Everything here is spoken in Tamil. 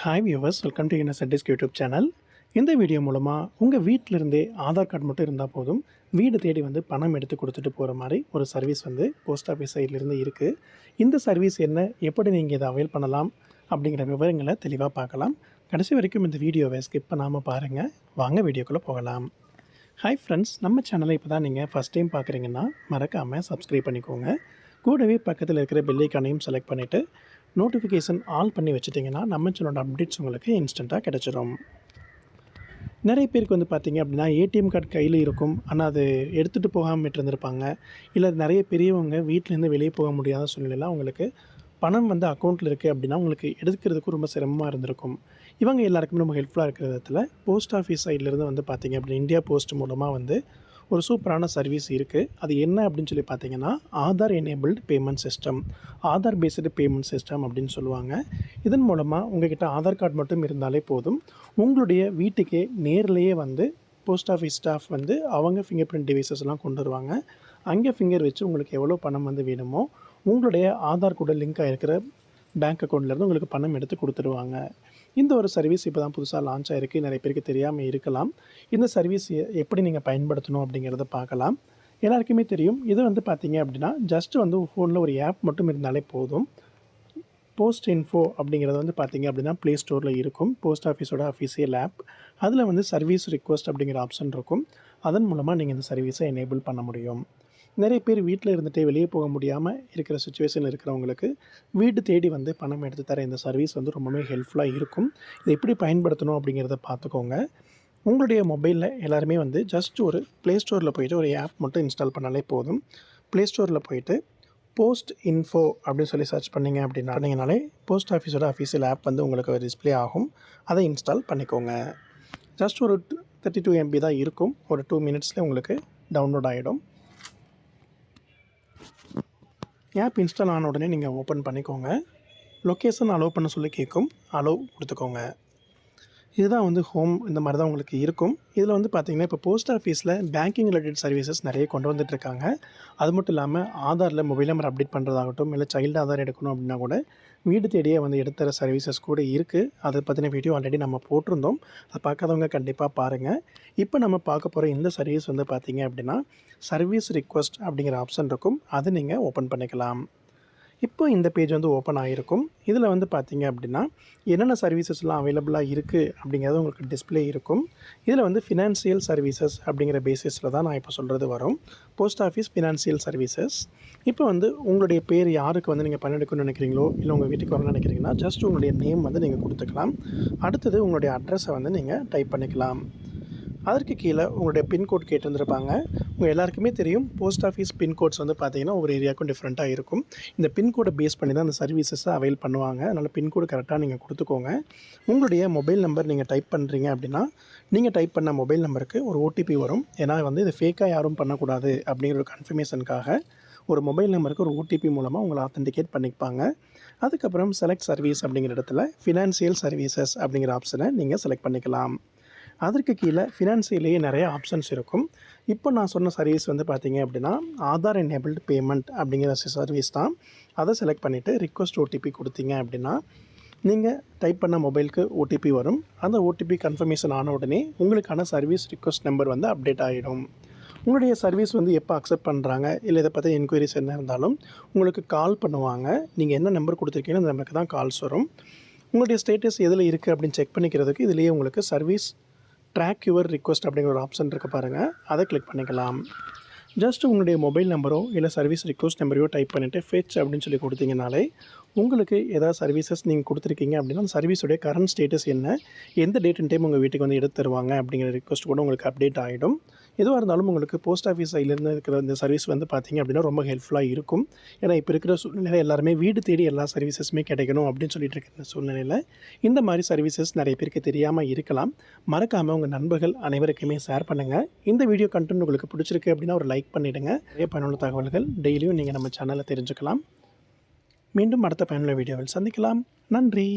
Hi viewers welcome to universities YouTube channel இந்த வீடியோ மூலமாக உங்கள் வீட்டிலிருந்தே ஆதார் கார்டு மட்டும் இருந்தால் போதும். வீடு தேடி வந்து பணம் எடுத்து கொடுத்துட்டு போகிற மாதிரி ஒரு சர்வீஸ் வந்து போஸ்ட் ஆஃபீஸ் சைட்லேருந்து இருக்குது இந்த சர்வீஸ் என்ன? எப்படி நீங்கள் இதை அவைல் பண்ணலாம்? அப்படிங்கிற விவரங்களை தெளிவாக பார்க்கலாம். கடைசி வரைக்கும் இந்த வீடியோவை ஸ்கிப் பண்ணாமல் பாருங்கள் வாங்க வீடியோக்குள்ளே போகலாம். ஹாய் ஃப்ரெண்ட்ஸ் நம்ம சேனலை இப்போ தான் நீங்கள் ஃபஸ்ட் டைம் பார்க்குறீங்கன்னா மறக்காமல் சப்ஸ்கிரைப் பண்ணிக்கோங்க. கூடவே பக்கத்தில் இருக்கிற பெல்லைக்கானையும் செலக்ட் பண்ணிவிட்டு நோட்டிஃபிகேஷன் ஆல் பண்ணி வச்சுட்டிங்கன்னா நம்ம சேனலோட அப்டேட்ஸ் உங்களுக்கு இன்ஸ்டண்ட்டாக கிடச்சிரும். நிறைய பேருக்கு வந்து பார்த்திங்க அப்படின்னா ஏடிஎம் கார்டு கையில் இருக்கும். ஆனால் அது எடுத்துகிட்டு போகாமல் இருந்திருப்பாங்க. இல்லை நிறைய பெரியவங்க வீட்டிலேருந்து வெளியே போக முடியாத சூழ்நிலையில் அவங்களுக்கு பணம் வந்து அக்கௌண்ட்டில் இருக்குது அப்படின்னா உங்களுக்கு எடுக்கிறதுக்கு ரொம்ப சிரமமாக இருந்திருக்கும். இவங்க எல்லாருக்குமே ரொம்ப ஹெல்ப்ஃபுல்லாக இருக்கிற விதத்தில் போஸ்ட் ஆஃபீஸ் சைட்லேருந்து வந்து பார்த்திங்க அப்படின்னா இந்தியா போஸ்ட் மூலமாக வந்து ஒரு சூப்பரான சர்வீஸ் இருக்குது அது என்ன அப்படின்னு சொல்லி பார்த்தீங்கன்னா Aadhaar enabled payment system Aadhaar based payment system அப்படின்னு சொல்லுவாங்க. இதன் மூலமாக உங்ககிட்ட ஆதார் கார்டு மட்டும் இருந்தாலே போதும். உங்களுடைய வீட்டுக்கே நேர்லேயே வந்து போஸ்ட் ஆஃபீஸ் ஸ்டாஃப் வந்து அவங்க ஃபிங்கர் பிரிண்ட் டிவைசஸ்லாம் கொண்டு வருவாங்க. அங்கே ஃபிங்கர் வச்சு உங்களுக்கு எவ்வளோ பணம் வந்து வேணுமோ உங்களுடைய ஆதார் கூட லிங்க் ஆகிருக்கிற பேங்க் அக்கௌண்ட்லேருந்து உங்களுக்கு பணம் எடுத்து கொடுத்துருவாங்க. இந்த ஒரு சர்வீஸ் இப்போ தான் புதுசாக லான்ச் ஆகிருக்கு நிறைய பேருக்கு தெரியாமல் இருக்கலாம். இந்த சர்வீஸ் எப்படி நீங்கள் பயன்படுத்தணும் அப்படிங்கிறத பார்க்கலாம். எல்லாருக்குமே தெரியும். இது வந்து பார்த்தீங்க அப்படின்னா ஜஸ்ட் வந்து ஃபோனில் ஒரு ஆப் மட்டும் இருந்தாலே போதும். போஸ்ட் இன்ஃபோ அப்படிங்கிறது வந்து பார்த்தீங்க அப்படின்னா ப்ளே ஸ்டோரில் இருக்கும். போஸ்ட் ஆஃபீஸோட அஃபீஷியல் ஆப் அதில் வந்து சர்வீஸ் ரிக்வஸ்ட் அப்படிங்கிற ஆப்ஷன் இருக்கும். அதன் மூலமாக நீங்கள் இந்த சர்வீஸை எனேபிள் பண்ண முடியும். நிறைய பேர் வீட்டில் இருந்துகிட்டே வெளியே போக முடியாமல் இருக்கிற சுச்சுவேஷனில் இருக்கிறவங்களுக்கு வீடு தேடி வந்து பணம் எடுத்து தர இந்த சர்வீஸ் வந்து ரொம்பவே ஹெல்ப்ஃபுல்லாக இருக்கும். இதை எப்படி பயன்படுத்தணும் அப்படிங்கிறத பார்த்துக்கோங்க. உங்களுடைய மொபைலில் எல்லாருமே வந்து ஜஸ்ட் ஒரு ப்ளே ஸ்டோரில் போயிட்டு ஒரு ஆப் மட்டும் இன்ஸ்டால் பண்ணாலே போதும். ப்ளே ஸ்டோரில் போயிட்டு போஸ்ட் இன்ஃபோ அப்படின்னு சொல்லி சர்ச் பண்ணிங்க அப்படின்னா நீங்கனாலே போஸ்ட் ஆஃபீஸோட அஃபீஷியல் ஆப் வந்து உங்களுக்கு டிஸ்ப்ளே ஆகும். அதை இன்ஸ்டால் பண்ணிக்கோங்க. ஜஸ்ட் ஒரு தேர்ட்டி டூ எம்பி தான் இருக்கும். ஒரு டூ மினிட்ஸில் உங்களுக்கு டவுன்லோட் ஆகிடும் ஆப் இன்ஸ்டால் ஆன உடனே நீங்கள் ஓப்பன் பண்ணிக்கோங்க. லொக்கேஷன் அலோவ் பண்ண சொல்லி கேட்கும் அலோவ் கொடுத்துக்கோங்க. இதுதான் வந்து ஹோம் இந்த மாதிரி தான் உங்களுக்கு இருக்கும். இதில் வந்து பார்த்திங்கன்னா இப்போ போஸ்ட் ஆஃபீஸில் பேங்கிங் ரிலேட்டட் சர்வீசஸ் நிறைய கொண்டு வந்துட்டுருக்காங்க அது மட்டும் இல்லாமல் ஆதாரில் மொபைல் நம்பர் அப்டேட் பண்ணுறதாகட்டும் இல்லை சைல்டு ஆதார் எடுக்கணும் அப்படின்னா கூட வீடு தேடியே வந்து எடுத்துகிற சர்வீசஸ் கூட இருக்குது அதை பற்றின வீடியோ ஆல்ரெடி நம்ம போட்டிருந்தோம். அதை பார்க்காதவங்க கண்டிப்பாக பாருங்கள் இப்போ நம்ம பார்க்க போகிற இந்த சர்வீஸ் வந்து பார்த்திங்க அப்படின்னா சர்வீஸ் ரிக்வஸ்ட் அப்படிங்கிற ஆப்ஷன் இருக்கும். அதை நீங்கள் ஓப்பன் பண்ணிக்கலாம். இப்போ இந்த பேஜ் வந்து ஓப்பன் ஆகிருக்கும் இதில் வந்து பார்த்தீங்க அப்படின்னா என்னென்ன சர்வீசஸ்லாம் அவைலபிளாக இருக்குது அப்படிங்கிறது உங்களுக்கு டிஸ்ப்ளே இருக்கும். இதில் வந்து ஃபினான்சியல் சர்வீசஸ் அப்படிங்கிற பேசிஸில் தான் நான் இப்போ சொல்கிறது வரும். போஸ்ட் ஆஃபீஸ் ஃபினான்சியல் சர்வீசஸ் இப்போ வந்து உங்களுடைய பேர் யாருக்கு வந்து நீங்கள் பண்ணெடுக்கணும்னு நினைக்கிறீங்களோ இல்லை உங்கள் வீட்டுக்கு வரணும்னு நினைக்கிறீங்கன்னா ஜஸ்ட் உங்களுடைய நேம் வந்து நீங்கள் கொடுத்துக்கலாம். அடுத்தது உங்களுடைய அட்ரஸை வந்து நீங்கள் டைப் பண்ணிக்கலாம். அதற்கு கீழே உங்களுடைய பின்கோட் கேட்டிருந்திருப்பாங்க. உங்கள் எல்லாருக்குமே தெரியும் போஸ்ட் ஆஃபீஸ் பின்கோட்ஸ் வந்து பார்த்தீங்கன்னா ஒவ்வொரு ஏரியாவுக்கும் டிஃப்ரெண்ட்டாக இருக்கும். இந்த பின்கோடை பேஸ் பண்ணி தான் அந்த சர்வீசஸை அவைல் பண்ணுவாங்க. அதனால் பின்கோடு கரெக்டாக நீங்கள் கொடுத்துக்கோங்க. உங்களுடைய மொபைல் நம்பர் நீங்கள் டைப் பண்ணுறீங்க அப்படின்னா நீங்கள் டைப் பண்ண மொபைல் நம்பருக்கு ஒரு ஓடிபி வரும். ஏன்னா வந்து இது ஃபேக்காக யாரும் பண்ணக்கூடாது அப்படிங்கிற ஒரு கன்ஃபர்மேஷனுக்காக ஒரு மொபைல் நம்பருக்கு ஒரு ஓடிபி மூலமாக உங்களை ஆத்தென்டிகேட் பண்ணிப்பாங்க. அதுக்கப்புறம் செலக்ட் சர்வீஸ் அப்படிங்கிற இடத்துல ஃபினான்சியல் சர்வீசஸ் அப்படிங்கிற ஆப்ஷனை நீங்கள் செலக்ட் பண்ணிக்கலாம். அதற்கு கீழே ஃபினான்சியலேயே நிறைய ஆப்ஷன்ஸ் இருக்கும். இப்போ நான் சொன்ன சர்வீஸ் வந்து பார்த்தீங்க அப்படின்னா ஆதார் எனேபிள்டு பேமெண்ட் அப்படிங்கிற சர்வீஸ் தான். அதை செலக்ட் பண்ணிவிட்டு ரிக்வஸ்ட் ஓடிபி கொடுத்தீங்க அப்படின்னா நீங்கள் டைப் பண்ண மொபைலுக்கு ஓடிபி வரும். அந்த ஓடிபி கன்ஃபர்மேஷன் ஆன உடனே உங்களுக்கான சர்வீஸ் ரிக்வஸ்ட் நம்பர் வந்து அப்டேட் ஆகிடும் உங்களுடைய சர்வீஸ் வந்து எப்போ அக்செப்ட் பண்ணுறாங்க இல்லை இதை பற்றி என்கொயரிஸ் என்ன இருந்தாலும் உங்களுக்கு கால் பண்ணுவாங்க. நீங்கள் என்ன நம்பர் கொடுத்துருக்கீங்களோ அந்த நம்பருக்கு தான் கால்ஸ் வரும். உங்களுடைய ஸ்டேட்டஸ் எதில் இருக்குது அப்படின்னு செக் பண்ணிக்கிறதுக்கு இதுலேயே உங்களுக்கு சர்வீஸ் ட்ராக் யுவர் ரிக்வஸ்ட் அப்படிங்கிற ஒரு ஆப்ஷன் இருக்குது பாருங்கள் அதை கிளிக் பண்ணிக்கலாம். ஜஸ்ட் உங்களுடைய மொபைல் நம்பரோ இல்லை சர்வீஸ் ரிக்வஸ்ட் நம்பரையோ டைப் பண்ணிவிட்டு ஃபெச் அப்படின்னு சொல்லி கொடுத்தீங்கனாலே உங்களுக்கு ஏதாவது சர்வீசஸ் நீங்கள் கொடுத்துருக்கீங்க அப்படின்னா அந்த சர்வீஸுடைய கரண்ட் ஸ்டேட்டஸ் என்ன? எந்த டேட் அண்ட் டைம் உங்கள் வீட்டுக்கு வந்து எடுத்து தருவாங்க அப்படிங்கிற ரிக்வஸ்ட் கூட உங்களுக்கு அப்டேட் ஆகிடும் எதுவாக இருந்தாலும் உங்களுக்கு போஸ்ட் ஆஃபீஸ் சைட்லேருந்து இருக்கிற இந்த சர்வீஸ் வந்து பார்த்தீங்க அப்படின்னா ரொம்ப ஹெல்ப்ஃபுல்லாக இருக்கும். ஏன்னா இப்போ இருக்கிற சூழ்நிலை எல்லாருமே வீடு தேடி எல்லா சர்வீசஸுமே கிடைக்கணும் அப்படின்னு சொல்லிட்டு இருக்கிற சூழ்நிலையில் இந்த மாதிரி சர்வீசஸ் நிறைய பேருக்கு தெரியாமல் இருக்கலாம். மறக்காமல் உங்கள் நண்பர்கள் அனைவருக்குமே ஷேர் பண்ணுங்கள் இந்த வீடியோ கண்டென்ட் உங்களுக்கு பிடிச்சிருக்கு அப்படின்னா ஒரு லைக் பண்ணிவிடுங்க நிறைய பயனுள்ள தகவல்கள் டெய்லியும் நீங்கள் நம்ம சேனலில் தெரிஞ்சுக்கலாம். மீண்டும் அடுத்த பயனுள்ள வீடியோவில் சந்திக்கலாம். நன்றி.